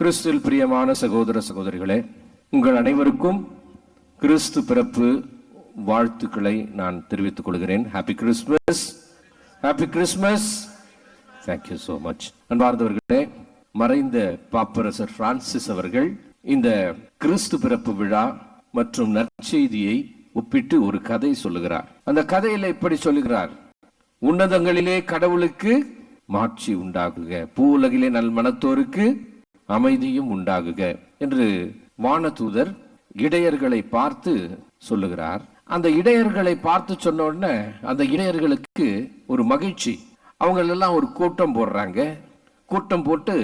கிறிஸ்துவில் பிரியமான சகோதர சகோதரிகளே உங்கள் அனைவருக்கும் கிறிஸ்து பிறப்பு வாழ்த்துக்களை நான் தெரிவித்துக் கொள்கிறேன். Happy Christmas happy Christmas thank you so much அன்பார்ந்தவர்களே மறைந்த பாப்பரசர் பிரான்சிஸ் அவர்கள் இந்த கிறிஸ்து பிறப்பு விழா மற்றும் நற்செய்தியை ஒப்பிட்டு ஒரு கதை சொல்லுகிறார். அந்த கதையில இப்படி சொல்லுகிறார். உன்னதங்களிலே கடவுளுக்கு மாட்சி உண்டாகுக. பூ உலகிலே நல் மனத்தோருக்கு அமைதியும் உண்டாகுக என்று வானதூதர் இடையர்களை பார்த்து சொல்லுகிறார். அந்த இடையர்களை பார்த்து சொன்ன உடனே அந்த இடையர்களுக்கு ஒரு மகிழ்ச்சி. அவங்களெல்லாம் ஒரு கூட்டம் போடுறாங்க. கூட்டம் போட்டு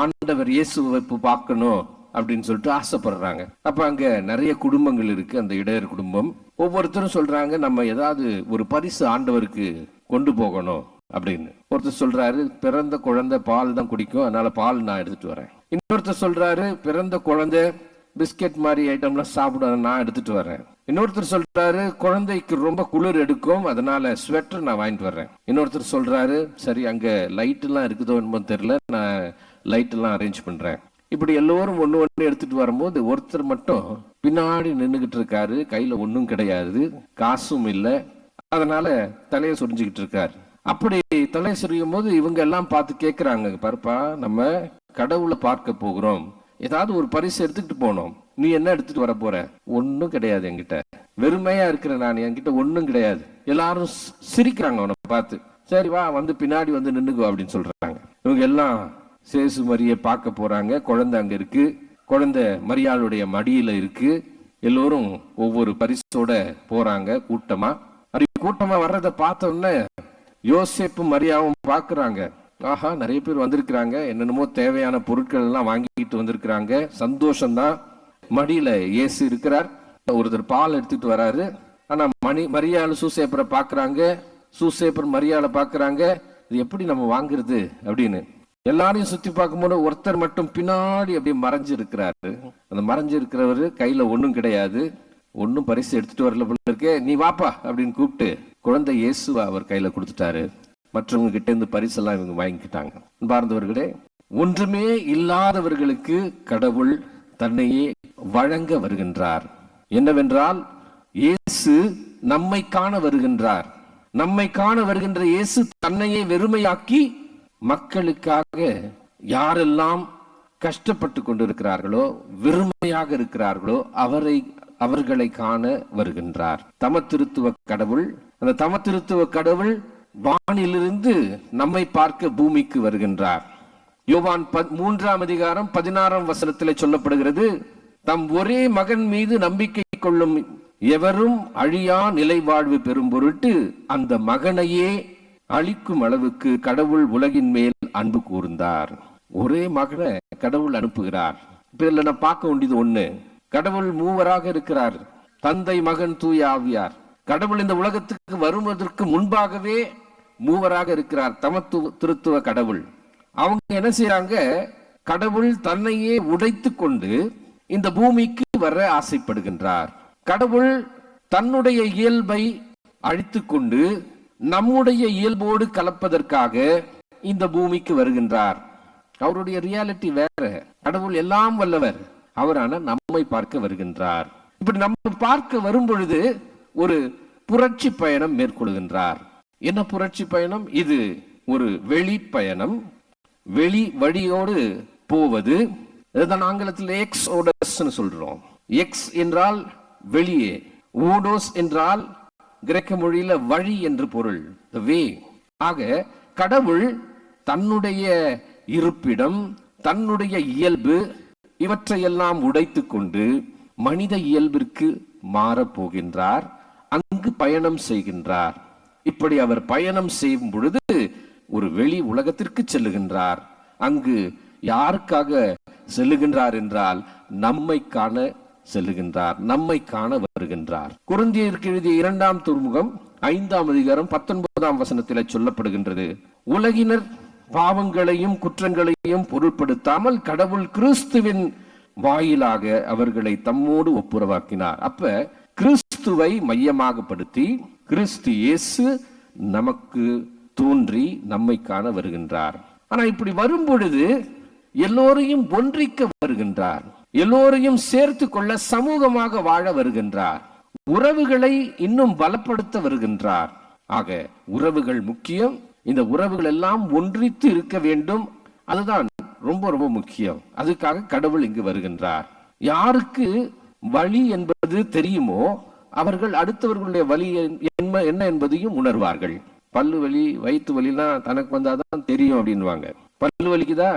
ஆண்டவர் இயேசுவை பார்க்கணும் அப்படின்னு சொல்லிட்டு ஆசைப்படுறாங்க. அப்ப அங்க நிறைய குடும்பங்கள் இருக்கு அந்த இடையர் குடும்பம். ஒவ்வொருத்தரும் சொல்றாங்க நம்ம ஏதாவது ஒரு பரிசு ஆண்டவருக்கு கொண்டு போகணும். அப்படின்னு. ஒருத்தர் சொல்றாரு பிறந்த குழந்தை பால் தான் குடிக்கும் அதனால பால் நான் எடுத்துட்டு வரேன். இன்னொருத்தர் சொல்றாரு பிறந்த குழந்தை பிஸ்கெட் மாதிரி ஐட்டம்லாம் சாப்பிட நான் எடுத்துட்டு வரேன். இன்னொருத்தர் சொல்றாரு குழந்தைக்கு ரொம்ப குளிர் எடுக்கும் அதனால ஸ்வெட்டர் நான் வாங்கிட்டு வர்றேன் இன்னொருத்தர் சொல்றாரு சரி அங்க லைட் எல்லாம் இருக்குதோ என்னமோ தெரியல நான் லைட் எல்லாம் அரேஞ்ச் பண்றேன். இப்படி எல்லோரும் ஒன்று ஒன்று எடுத்துட்டு வரும்போது ஒருத்தர் மட்டும் பின்னாடி நின்றுகிட்டு இருக்காரு கையில ஒன்றும் கிடையாது காசும் இல்லை அதனால தலையை சொரிஞ்சுக்கிட்டு இருக்காரு. அப்படி தலை சொரியும் போது இவங்க எல்லாம் பார்த்து கேட்குறாங்க பாருப்பா நம்ம கடவுளை பார்க்க போகிறோம். ஏதாவது ஒரு பரிசு எடுத்துக்கிட்டு போனோம். நீ என்ன எடுத்துட்டு வர போற? ஒன்றும் கிடையாது என்கிட்ட. வெறுமையா இருக்கிற நான். என்கிட்ட ஒன்றும் கிடையாது. எல்லாரும் சிரிக்கிறாங்க அவனை பார்த்து. சரி வா வந்து பின்னாடி வந்து நின்னுக்கோ அப்படின்னு சொல்றாங்க. இவங்க எல்லாம் சேசு மரியை பார்க்க போறாங்க. குழந்தை அங்க இருக்கு. குழந்தை மரியாளுடைய மடியில இருக்கு. எல்லோரும் ஒவ்வொரு பரிசோட போறாங்க கூட்டமா. அப்படி கூட்டமா வர்றதை பார்த்த உடனே யோசிப்பு மரியாவும் பார்க்குறாங்க. ஆஹா நிறைய பேர் வந்திருக்கிறாங்க. என்னென்னமோ தேவையான பொருட்கள் எல்லாம் வாங்கிட்டு வந்திருக்கிறாங்க. சந்தோஷம்தான். மடியில ஏசு இருக்கிறார். ஒருத்தர் பால் எடுத்துட்டு வராரு. ஆனா மணி மரியாள் சூசேப்பரை பார்க்குறாங்க. சூசேப்பர் மரியாதை பார்க்குறாங்க. இது எப்படி நம்ம வாங்குறது அப்படின்னு. எல்லாரையும் சுத்தி பார்க்கும்போது ஒருத்தர் மட்டும் பின்னாடி அப்படியே மறைஞ்சு இருக்கிறாரு அந்த மறைஞ்சு இருக்கிறவரு கையில ஒன்றும் கிடையாது. ஒன்றும் பரிசு எடுத்துட்டு வரல போல இருக்கே. நீ வாப்பா அப்படின்னு கூப்பிட்டு குழந்தை இயேசுவை அவர் கையில கொடுத்துட்டாரு. மற்றவங்க கிட்டேருந்து பரிசெல்லாம் இவங்க வாங்கிக்கிட்டாங்க. பார்ந்தவர்களே ஒன்றுமே இல்லாதவர்களுக்கு கடவுள் தன்னையே வழங்க வருகின்றார். என்னவென்றால் இயேசு நம்மை காண வருகின்றார். நம்மை காண வருகின்ற இயேசு தன்னையே வெறுமையாக்கி மக்களுக்காக யாரெல்லாம் கஷ்டப்பட்டு கொண்டிருக்கிறார்களோ வெறுமையாக இருக்கிறார்களோ அவரை அவர்களை காண வருகின்றார். தமத்திருத்துவ கடவுள் அந்த தமத்திருத்துவ கடவுள் வானிலிருந்து நம்மை பார்க்க பூமிக்கு வருகின்றார். யோவான் பத்- மூன்றாம் அதிகாரம் பதினாறாம் வசனத்தில் சொல்லப்படுகிறது தம் ஒரே மகன் மீது நம்பிக்கை கொள்ளும் எவரும் அழியா நிலை வாழ்வு பெறும் பொருட்டு அந்த மகனையே அழிக்கும் அளவுக்கு கடவுள் உலகின் மேல் அன்பு கூர்ந்தார். ஒரே மகனை கடவுள் அனுப்புகிறார். இப்ப இதுல நான் பார்க்க வேண்டியது ஒண்ணு. கடவுள் மூவராக இருக்கிறார். தந்தை மகன் தூய ஆவியார். கடவுள் இந்த உலகத்துக்கு வருவதற்கு முன்பாகவே மூவராக இருக்கிறார். தமத்துவ திருத்துவ கடவுள். அவங்க என்ன செய்யறாங்க கடவுள் தன்னையே உடைத்து கொண்டு இந்த பூமிக்கு வர ஆசைப்படுகின்றார். கடவுள் தன்னுடைய இயல்பை அழித்து கொண்டு நம்முடைய இயல்போடு கலப்பதற்காக இந்த பூமிக்கு வருகின்றார். அவருடைய ரியாலிட்டி வேற. கடவுள் எல்லாம் வல்லவர். அவரான நம்மை பார்க்க வருகின்றார். இப்படி நம்ம பார்க்க வரும் பொழுது ஒரு புரட்சி பயணம் மேற்கொள்கின்றார். என்ன புரட்சி பயணம்? இது ஒரு வெளி பயணம். வெளி வழியோடு போவது. இதுதான் ஆங்கிலத்தில் எக்ஸ் ஓடஸ்ன்னு சொல்றோம். எக்ஸ் என்றால் வெளியே ஓடோஸ் என்றால் கிரேக்க மொழியில வழி என்று பொருள் வே ஆக கடவுள் தன்னுடைய இருப்பிடம் தன்னுடைய இயல்பு இவற்றையெல்லாம் உடைத்துக் கொண்டு மனித இயல்பிற்கு மாறப் போகின்றார் அங்கு பயணம் செய்கின்றார். இப்படி அவர் பயணம் செய்யும் பொழுது ஒரு வெளி உலகத்திற்கு செல்லுகின்றார். அங்கு யாருக்காக செல்லுகின்றார் என்றால் நம்மை காண செல்லுகின்றார் நம்மை காண வருகின்றார். குருந்தியருக்கு எழுதிய இரண்டாம் துறைமுகம் ஐந்தாம் அதிகாரம் பத்தொன்பதாம் வசனத்தில் சொல்லப்படுகின்றது. உலகினர் பாவங்களையும் குற்றங்களையும் பொருட்படுத்தாமல் கடவுள் கிறிஸ்துவின் வாயிலாக அவர்களை தம்மோடு ஒப்புரவாக்கினார். அப்ப கிறிஸ்துவை மையமாகப்படுத்தி கிறிஸ்து இயேசு நமக்கு தோன்றி நம்மை காண வருகின்றார். ஆனா இப்படி வரும் பொழுது எல்லோரையும் ஒன்றிக்க வருகின்றார். எல்லோரையும் சேர்த்து கொள்ள சமூகமாக வாழ வருகின்றார். உறவுகளை இன்னும் பலப்படுத்த வருகின்றார். ஆக உறவுகள் முக்கியம் இந்த உறவுகள் எல்லாம் ஒன்றித்து இருக்க வேண்டும். அதுதான் ரொம்ப ரொம்ப முக்கியம். அதுக்காக கடவுள் இங்கு வருகின்றார். யாருக்கு வழி என்பது தெரியுமோ அவர்கள் அடுத்தவர்களுடைய வழி என்ன என்ன என்பதையும் உணர்வார்கள். பல்லு வலி வயிற்று வலிலாம் தனக்கு வந்தாதான் தெரியும் அப்படின்வாங்க பல்லு வலிக்குதா?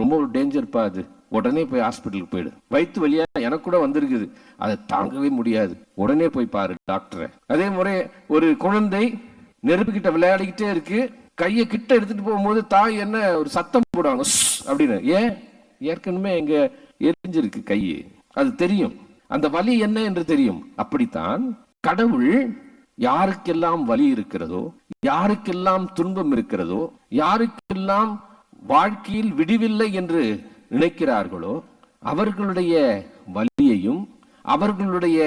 ரொம்ப ஒரு டேஞ்சர் பா அது. உடனே போய் ஹாஸ்பிட்டலுக்கு போயிடு. வயிற்று வழியா எனக்கு கூட வந்திருக்குது. அதை தாங்கவே முடியாது. உடனே போய் பாரு டாக்டரை அதே முறை ஒரு குழந்தை நெருப்புக்கிட்ட விளையாடிக்கிட்டே இருக்கு. கையை கிட்ட எடுத்துட்டு போகும்போது தாய் என்ன ஒரு சத்தம் போடுவாங்க அப்படின்னு. ஏன்? ஏற்கனவே எங்க எரிஞ்சிருக்கு கை அது தெரியும். அந்த வலி என்ன என்று தெரியும். அப்படித்தான் கடவுள் யாருக்கெல்லாம் வலி இருக்கிறதோ யாருக்கெல்லாம் துன்பம் இருக்கிறதோ யாருக்கெல்லாம் வாழ்க்கையில் விடிவில்லை என்று நினைக்கிறார்களோ அவர்களுடைய வலியையும் அவர்களுடைய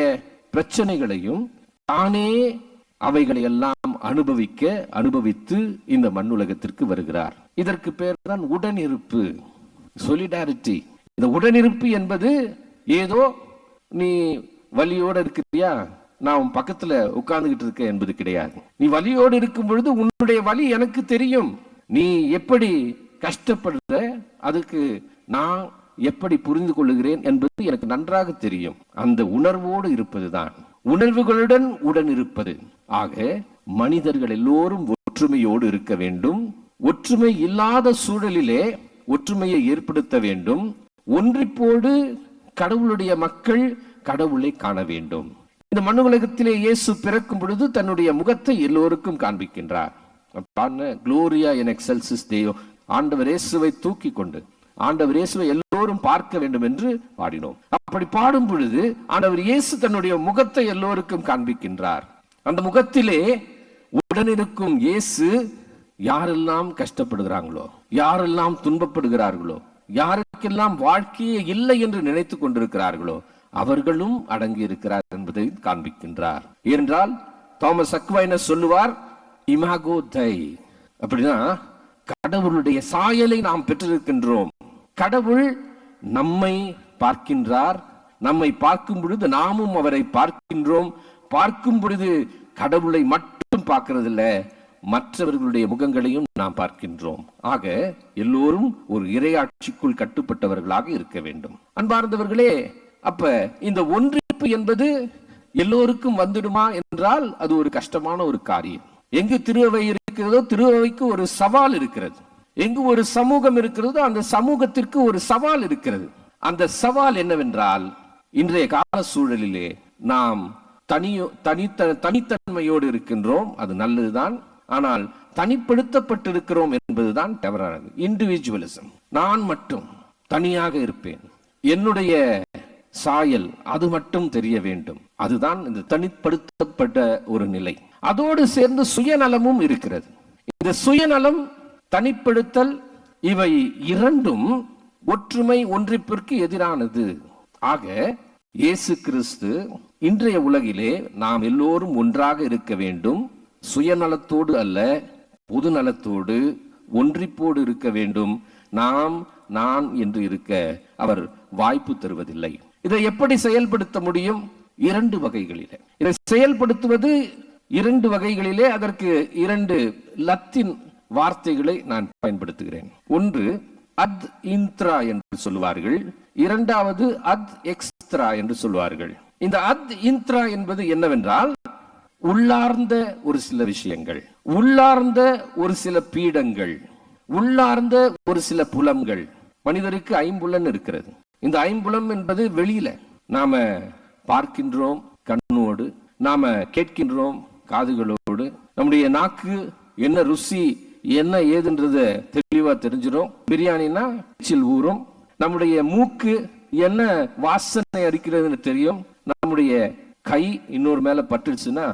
பிரச்சனைகளையும் தானே அவைகளை எல்லாம் அனுபவிக்க அனுபவித்து இந்த மண்ணுலகத்திற்கு வருகிறார். இதற்கு பேர் தான் உடனிருப்பு சொலிடாரிட்டி இந்த உடனிருப்பு என்பது ஏதோ நீ வலியோடு இருக்கிறியா? நான் உன் பக்கத்துல உட்கார்ந்துகிட்டு இருக்க என்பது கிடையாது. நீ வலியோடு இருக்கும் பொழுது உன்னுடைய வலி எனக்கு தெரியும். நீ எப்படி கஷ்டப்படுற அதுக்கு நான் எப்படி புரிந்து கொள்ளுகிறேன் என்பது எனக்கு நன்றாக தெரியும். அந்த உணர்வோடு இருப்பதுதான். உணர்வுகளுடன் உடன் இருப்பது ஆக மனிதர்கள் எல்லோரும் ஒற்றுமையோடு இருக்க வேண்டும். ஒற்றுமை இல்லாத சூழலிலே ஒற்றுமையை ஏற்படுத்த வேண்டும். ஒன்றிப்போடு கடவுளுடைய மக்கள் கடவுளை காண வேண்டும். இந்த மனு உலகத்திலே இயேசு பிறக்கும் பொழுது தன்னுடைய முகத்தை எல்லோருக்கும் காண்பிக்கின்றார். குளோரியா என் எக்ஸல்சிஸ் ஆண்டவர் இயேசுவை தூக்கி கொண்டு ஆண்டவர் இயேசுவை எல்லோரும் பார்க்க வேண்டும் என்று பாடினோம். அப்படி பாடும் பொழுது ஆண்டவர் இயேசு தன்னுடைய முகத்தை எல்லோருக்கும் காண்பிக்கின்றார். அந்த முகத்திலே உடனிருக்கும் இயேசு யாரெல்லாம் கஷ்டப்படுகிறாங்களோ யாரெல்லாம் துன்பப்படுகிறார்களோ யாருக்கெல்லாம் வாழ்க்கையே இல்லை என்று நினைத்துக் கொண்டிருக்கிறார்களோ அவர்களும் அடங்கி இருக்கிறார் என்பதை காண்பிக்கின்றார். ஏனென்றால் தாமஸ் அக்வைன சொல்லுவார் இமாகோ தை. அப்படின்னா கடவுளுடைய சாயலை நாம் பெற்றிருக்கின்றோம். கடவுள் நம்மை பார்க்கின்றார். நம்மை பார்க்கும் பொழுது நாமும் அவரை பார்க்கின்றோம். பார்க்கும் பொழுது கடவுளை மட்டும் பார்க்கறதில்ல மற்றவர்களுடைய முகங்களையும் நாம் பார்க்கின்றோம். ஆக எல்லோரும் ஒரு இரையாட்சிக்குள் கட்டுப்பட்டவர்களாக இருக்க வேண்டும். அன்பார்ந்தவர்களே அப்ப இந்த ஒன்றிப்பு என்பது எல்லோருக்கும் வந்துடுமா என்றால் அது ஒரு கஷ்டமான ஒரு காரியம். எங்கு திருவை இருக்கிறதோ திருவைக்கு ஒரு சவால் இருக்கிறது. எங்கு ஒரு சமூகம் இருக்கிறதோ அந்த சமூகத்திற்கு ஒரு சவால் இருக்கிறது. அந்த சவால் என்னவென்றால் இன்றைய கால சூழலிலே நாம் தனியோ தனித்த தனித்தன்மையோடு இருக்கின்றோம். அது நல்லதுதான். ஆனால் தனிப்படுத்தப்பட்டிருக்கிறோம் என்பதுதான் தவறானது. இண்டிவிஜுவலிசம் நான் மட்டும் தனியாக இருப்பேன். என்னுடைய சாயல் அது மட்டும் தெரிய வேண்டும். அதுதான் இந்த தனிப்படுத்தப்பட்ட ஒரு நிலை. அதோடு சேர்ந்து சுயநலமும் இருக்கிறது. இந்த சுயநலம் தனிப்படுத்தல் இவை இரண்டும் ஒற்றுமை ஒன்றிப்பிற்கு எதிரானது. ஆக இயேசு கிறிஸ்து இன்றைய உலகிலே நாம் எல்லோரும் ஒன்றாக இருக்க வேண்டும். சுயநலத்தோடு அல்ல பொது நலத்தோடு ஒன்றிப்போடு இருக்க வேண்டும். நாம் நான் என்று இருக்க அவர் வாய்ப்பு தருவதில்லை. இதை எப்படி செயல்படுத்த முடியும்? இரண்டு வகைகளிலே. இதை செயல்படுத்துவது இரண்டு வகைகளிலே அதற்கு இரண்டு லத்தின் வார்த்தைகளை நான் பயன்படுத்துகிறேன். ஒன்று அத் இன்த்ரா என்று சொல்லுவார்கள். இரண்டாவது அத் எக்ஸ்த்ரா என்று சொல்லுவார்கள். இந்த அத் இன்த்ரா என்பது என்னவென்றால் உள்ளார்ந்த ஒரு சில விஷயங்கள் உள்ளார்ந்த ஒரு சில பீடங்கள் உள்ளார்ந்த ஒரு சில புலங்கள் மனிதருக்கு ஐம்புலன் இருக்கிறது. இந்த ஐம்புலம் என்பது வெளியில. நாம பார்க்கின்றோம் கண்ணோடு நாம கேட்கின்றோம் காதுகளோடு. நம்முடைய நாக்கு என்ன ருசி என்ன ஏதுன்றத தெளிவா தெரிஞ்சிடும் பிரியாணினா ஊறும். நம்முடைய மூக்கு என்ன வாசனை அடிக்கிறதுன்னு தெரியும். நம்முடைய கை இன்னொரு மேல பட்டுருச்சுன்னா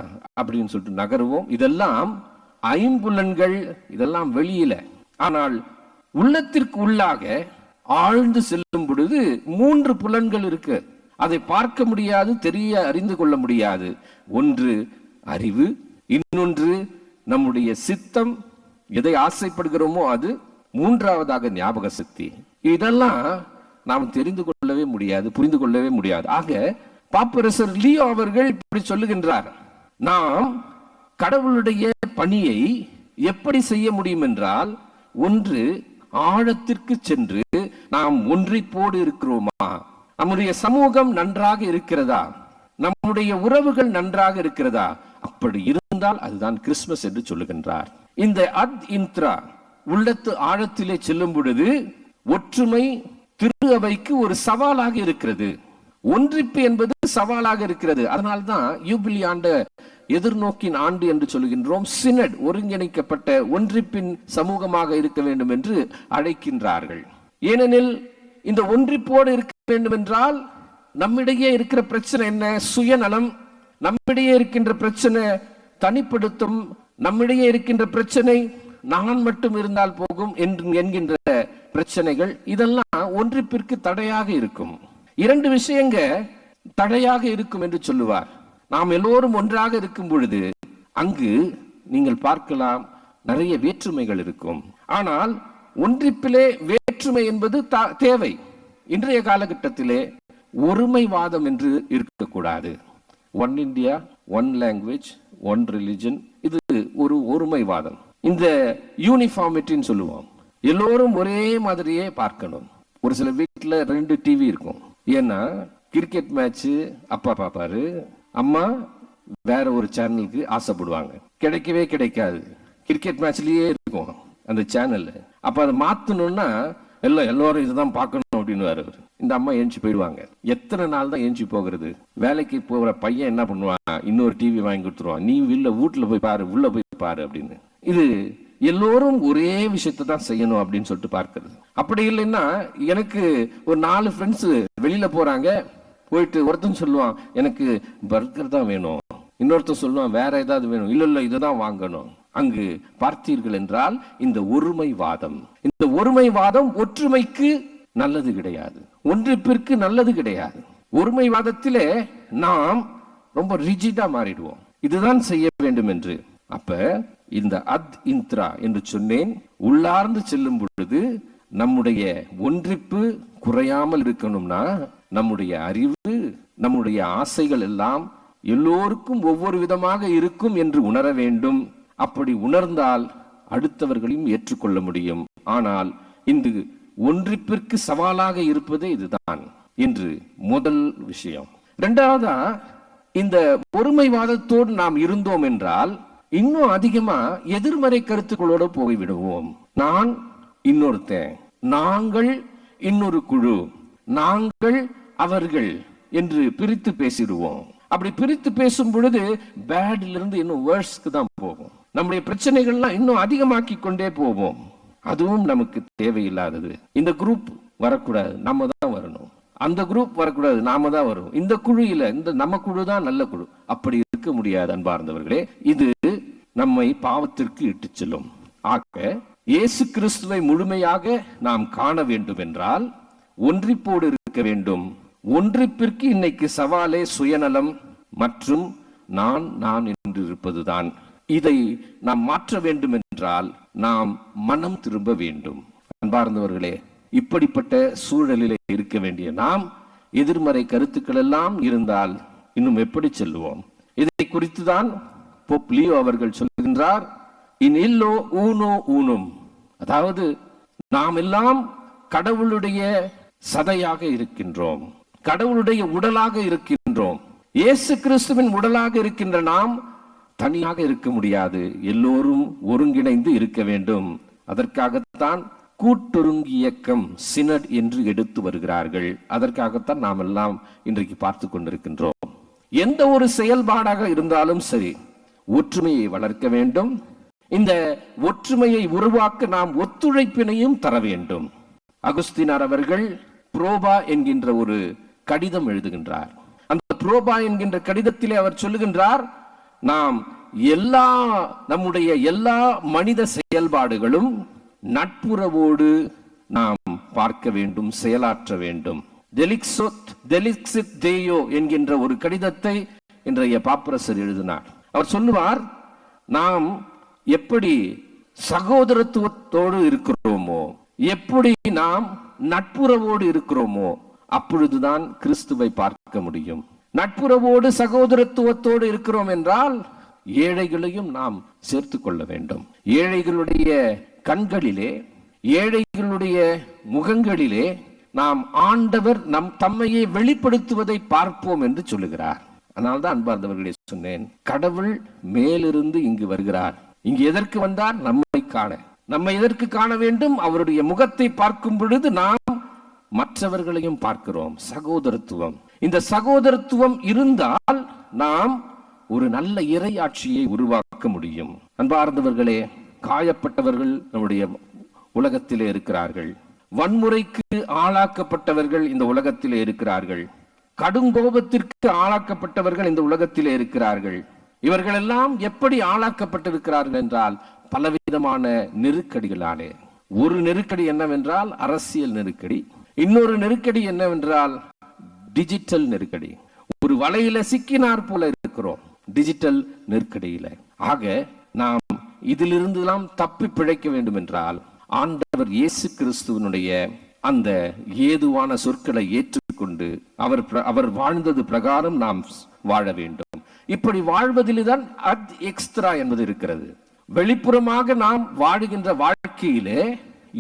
அப்படின்னு சொல்லிட்டு நகருவோம். இதெல்லாம் ஐம்புலன்கள் இதெல்லாம் வெளியில. ஆனால் உள்ளத்திற்கு உள்ளாக ஆழ்ந்து செல்லும் பொழுது மூன்று புலன்கள் இருக்கு. அதை பார்க்க முடியாது தெரிய அறிந்து கொள்ள முடியாது. ஒன்று அறிவு இன்னொன்று நம்முடைய சித்தம். எதை ஆசைப்படுகிறோமோ அது. மூன்றாவதாக ஞாபக சக்தி. இதெல்லாம் நாம் தெரிந்து கொள்ளவே முடியாது புரிந்து கொள்ளவே முடியாது. ஆக பாப்பரசர் லியோ அவர்கள் இப்படி சொல்லுகின்றார். நாம் கடவுளுடைய பணியை எப்படி செய்ய முடியும் என்றால் ஒன்று ஆழத்திற்கு சென்று நாம் ஒன்றிப்போடு இருக்கிறோமா? நம்முடைய சமூகம் நன்றாக இருக்கிறதா? நம்முடைய உறவுகள் நன்றாக இருக்கிறதா? அப்படி இருந்தால் அதுதான் கிறிஸ்துமஸ் என்று சொல்லுகின்றார். இந்த அத் இன்த்ரா உள்ளத்து ஆழத்திலே செல்லும் பொழுது ஒற்றுமை திரு அவைக்கு ஒரு சவாலாக இருக்கிறது. ஒன்றிப்பு என்பது சவாலாக இருக்கிறது. அதனால்தான் யூபிலி ஆண்ட எதிர்நோக்கின் ஆண்டு என்று சொல்கின்றோம். சினட் ஒருங்கிணைக்கப்பட்ட ஒன்றிப்பின் சமூகமாக இருக்க வேண்டும் என்று அழைக்கின்றார்கள். ஏனெனில் இந்த ஒன்றிப்போடு இருக்க வேண்டும் என்றால் நம்மிடையே இருக்கிற பிரச்சனை என்ன? சுயநலம். நம்மிடையே இருக்கின்ற பிரச்சனை தனிப்படுத்தும். நம்மிடையே இருக்கின்ற பிரச்சனை நான் மட்டும் இருந்தால் போகும் என்று என்கின்ற பிரச்சனைகள். இதெல்லாம் ஒன்றிப்பிற்கு தடையாக இருக்கும். இரண்டு விஷயங்க தடையாக இருக்கும் என்று சொல்லுவார். நாம் எல்லோரும் ஒன்றாக இருக்கும் பொழுது அங்கு நீங்கள் பார்க்கலாம் நிறைய வேற்றுமைகள் இருக்கும். ஆனால் ஒன்றிப்பிலே வேற்றுமை என்பது தேவை. இன்றைய காலகட்டத்திலே ஒருமைவாதம் என்று இருக்கக்கூடாது. One India one language one religion இது ஒரு ஒருமைவாதம். இந்த யூனிஃபார்மிட்டின்னு சொல்லுவோம். எல்லோரும் ஒரே மாதிரியே பார்க்கணும். ஒரு சில வீட்டில் ரெண்டு டிவி இருக்கும். ஏன்னா கிரிக்கெட் மேட்ச் அப்பா பார்ப்பாரு அம்மா வேற ஒரு சேனலுக்கு ஆசைப்படுவாங்க. கிடைக்கவே கிடைக்காது. கிரிக்கெட் மேட்ச்லயே இருக்கும் அந்த சேனல் அப்ப அதை மாத்தணும்னா எல்லாம் எல்லாரும் இதுதான் பார்க்கணும் அப்படின்னு அவர். இந்த அம்மா ஏஞ்சி போயிடுவாங்க. எத்தனை நாள் தான் ஏஞ்சி போகிறது? வேலைக்கு போகிற பையன் என்ன பண்ணுவான்? இன்னொரு டிவி வாங்கி கொடுத்துருவான். நீ உள்ள வீட்டுல போய் பாரு உள்ள போய் பாரு அப்படின்னு. இது எல்லோரும் ஒரே விஷயத்தை தான் செய்யணும் அப்படின்னு சொல்லிட்டு பார்க்கறது. அப்படி இல்லைன்னா எனக்கு ஒரு நாலு ஃப்ரெண்ட்ஸு வெளியில் போகிறாங்க போயிட்டு ஒருத்தன் சொல்லுவான் எனக்கு பர்கர் தான் வேணும். இன்னொருத்தன் சொல்லுவான் வேற ஏதாவது வேணும். இல்லை இல்லை இதுதான் வாங்கணும். அங்கு பார்த்தீர்கள் என்றால் இந்த ஒருமைவாதம். இந்த ஒருமைவாதம் ஒற்றுமைக்கு நல்லது கிடையாது. ஒன்றிப்பிற்கு நல்லது கிடையாது. ஒருமைவாதத்திலே நாம் ரொம்ப ரிஜிடா மாறிடுவோம். இதுதான் செய்ய வேண்டும் என்று அப்ப இந்த அத் இந்த்ரா என்று சொன்னேன். உள்ளார்ந்து செல்லும் பொழுது நம்முடைய ஒன்றிப்பு குறையாமல் இருக்கணும்னா நம்முடைய அறிவு நம்முடைய ஆசைகள் எல்லாம் எல்லோருக்கும் ஒவ்வொரு விதமாக இருக்கும் என்று உணர வேண்டும். அப்படி உணர்ந்தால் அடுத்தவர்களையும் ஏற்றுக்கொள்ள முடியும். ஆனால் இன்று ஒன்றிப்பிற்கு சவாலாக இருப்பதே இதுதான் என்று முதல் விஷயம். இரண்டாவதா இந்த ஒருமைவாதத்தோடு நாம் இருந்தோம் என்றால் இன்னும் அதிகமா எதிர்மறை கருத்துக்களோட போய்விடுவோம். நான் இன்னொருத்தன். நாங்கள் இன்னொரு குழு. நாங்கள் அவர்கள் என்று பிரித்து பேசிடுவோம். அப்படி பிரித்து பேசும் பொழுது பேட்ல இருந்து இன்னும் வேர்ஸ்க்கு தான் போகும். நம்முடைய பிரச்சனைகள்லாம் இன்னும் அதிகமாக்கி கொண்டே போவோம் அதுவும் நமக்கு தேவையில்லாதது. இந்த குரூப் வரக்கூடாது. நம்ம தான் வரணும். அந்த குரூப் வரக்கூடாது. நாம தான் வரும் இந்த குழு இல்ல இந்த நம்ம குழு தான் நல்ல குழு. அப்படி இருக்க முடியாது அன்பார்ந்தவர்களே. இது நம்மை பாவத்திற்கு இட்டு செல்லும். ஆக இயேசு கிறிஸ்துவை முழுமையாக நாம் காண வேண்டும் என்றால் ஒன்றிப்போடு இருக்க வேண்டும். ஒன்றிப்பிற்கு இன்னைக்கு சவாலே சுயநலம் மற்றும் நான் நான் என்று இருப்பதுதான் இதை நாம் மாற்ற வேண்டும் என்றால் நாம் மனம் திரும்ப வேண்டும். அன்பார்ந்தவர்களே இப்படிப்பட்ட சூழலிலே இருக்க வேண்டிய நாம் எதிர்மறை கருத்துக்கள் எல்லாம் இருந்தால் இன்னும் எப்படி செல்லுவோம்? இதை குறித்துதான் போப் லியோ அவர்கள் சொல்லுகின்றார் இன் இல்லோ ஊனோ ஊனும். அதாவது நாம் எல்லாம் கடவுளுடைய சதையாக இருக்கின்றோம் கடவுளுடைய உடலாக இருக்கின்றோம். இயேசு கிறிஸ்துவின் உடலாக இருக்கின்ற நாம் தனியாக இருக்க முடியாது எல்லோரும் ஒருங்கிணைந்து இருக்க வேண்டும். அதற்காகத்தான் கூட்டொருங்கி இயக்கம் சினட் என்று எடுத்து வருகிறார்கள். அதற்காகத்தான் நாம் எல்லாம் இன்றைக்கு பார்த்து கொண்டிருக்கின்றோம். எந்த ஒரு செயல்பாடாக இருந்தாலும் சரி ஒற்றுமையை வளர்க்க வேண்டும். இந்த ஒற்றுமையை உருவாக்க நாம் ஒத்துழைப்பினையும் தர வேண்டும். அகுஸ்தினார் அவர்கள் புரோபா என்கின்ற ஒரு கடிதம் எழுதுகின்றார். அந்த புரோபா என்கின்ற கடிதத்திலே அவர் சொல்லுகின்றார் நாம் எல்லா நம்முடைய எல்லா மனித செயல்பாடுகளும் நட்புறவோடு நாம் பார்க்க வேண்டும் செயலாற்ற வேண்டும். டெலிக்சோத் டெலிக்சித் தேயோ என்கின்ற ஒரு கடிதத்தை இன்றைய பாப்பரசர் எழுதினார். அவர் சொல்லுவார் நாம் எப்படி சகோதரத்துவத்தோடு இருக்கிறோமோ எப்படி நாம் நட்புறவோடு இருக்கிறோமோ அப்பொழுதுதான் கிறிஸ்துவை பார்க்க முடியும். நட்புறவோடு சகோதரத்துவத்தோடு இருக்கிறோம் என்றால் ஏழைகளையும் நாம் சேர்த்து கொள்ள வேண்டும். ஏழைகளுடைய கண்களிலே ஏழைகளுடைய முகங்களிலே நாம் ஆண்டவர் நம் தம்மையை வெளிப்படுத்துவதை பார்ப்போம் என்று சொல்லுகிறார். அதனால்தான் அன்பார்ந்தவர்களே சொன்னேன் கடவுள் மேலிருந்து இங்கு வருகிறார். இங்கு எதற்கு வந்தார்? நம்மை காண. நம்மை எதற்கு காண வேண்டும்? அவருடைய முகத்தை பார்க்கும் பொழுது நாம் மற்றவர்களையும் பார்க்கிறோம். சகோதரத்துவம். இந்த சகோதரத்துவம் இருந்தால் நாம் ஒரு நல்ல இறையாட்சியை உருவாக்க முடியும். அன்பார்ந்தவர்களே காயப்பட்டவர்கள் நம்முடைய உலகத்திலே இருக்கிறார்கள். வன்முறைக்கு ஆளாக்கப்பட்டவர்கள் இந்த உலகத்திலே இருக்கிறார்கள். கடும் கோபத்திற்கு ஆளாக்கப்பட்டவர்கள் இந்த உலகத்திலே இருக்கிறார்கள். இவர்களெல்லாம் எப்படி ஆளாக்கப்பட்டிருக்கிறார்கள் என்றால் பலவிதமான நெருக்கடிகளாலே. ஒரு நெருக்கடி என்னவென்றால் அரசியல் நெருக்கடி. இன்னொரு நெருக்கடி என்னவென்றால் டிஜிட்டல் நெருக்கடி. ஒரு வலையில சிக்கினார் போல இருக்கிறோம் டிஜிட்டல் நெருக்கடியில. ஆக நாம் இதிலிருந்தெல்லாம் தப்பி பிழைக்க வேண்டும் என்றால் ஆண்டவர் இயேசு கிறிஸ்துவனுடைய அந்த ஏதுவான சொற்களை ஏற்று கொண்டு அவர் அவர் வாழ்ந்தது பிரகாரம் நாம் வாழ வேண்டும். இப்படி வாழ்வதில்தான் அத் எக்ஸ்ட்ரா என்பது இருக்கிறது. வெளிப்புறமாக நாம் வாழுகின்ற வாழ்க்கையிலே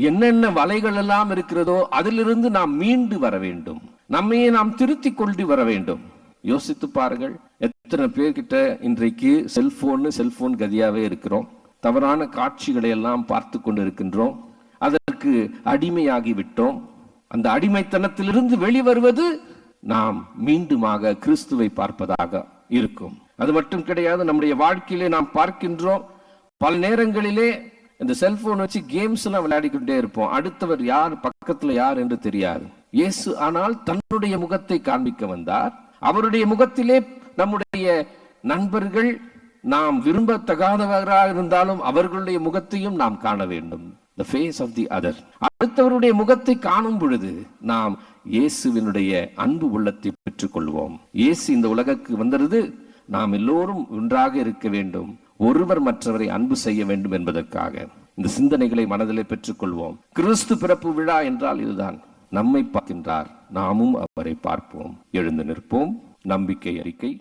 என்னென்ன வலைகள் எல்லாம் இருக்கிறதோ அதிலிருந்து நாம் மீண்டு வர வேண்டும். நம்மையே நாம் திருத்திக் கொண்டு வர வேண்டும். யோசித்து பாருங்கள். எத்தனை பேர்கிட்ட இன்றைக்கு செல்போன் செல்போன் கதியாவே இருக்கிறோம். தவறான காட்சிகளை எல்லாம் பார்த்து கொண்டு இருக்கின்றோம் அதற்கு அடிமையாகி விட்டோம் அந்த அடிமைத்தனத்திலிருந்து வெளிவருவது நாம் மீண்டுமாக கிறிஸ்துவை பார்ப்பதாக இருக்கும். அது மட்டும் கிடையாது நம்முடைய வாழ்க்கையிலே நாம் பார்க்கின்றோம் பல நேரங்களிலே இந்த செல்போன் வச்சு கேம்ஸ் எல்லாம் விளையாடிக்கொண்டே இருப்போம். அடுத்தவர் யார் பக்கத்துல யார் என்று தெரியாது. இயேசு ஆனால் தன்னுடைய முகத்தை காண்பிக்க வந்தார். அவருடைய முகத்திலே நம்முடைய நண்பர்கள் நாம் விரும்பத்தகாதவராக இருந்தாலும் அவர்களுடைய முகத்தையும் நாம் காண வேண்டும். The face of the other அடுத்தவருடைய முகத்தை காணும் பொழுது நாம் இயேசுவினுடைய அன்பு உள்ளத்தை பெற்றுக்கொள்வோம். இயேசு இந்த உலகக்கு வந்தது நாம் எல்லோரும் ஒன்றாக இருக்க வேண்டும். ஒருவர் மற்றவரை அன்பு செய்ய வேண்டும் என்பதற்காக. இந்த சிந்தனைகளை மனதிலே பெற்றுக்கொள்வோம். கிறிஸ்து பிறப்பு விழா என்றால் இதுதான். நம்மை பார்க்கின்றார். நாமும் அவரை பார்ப்போம். எழுந்து நிற்போம். நம்பிக்கை அறிக்கை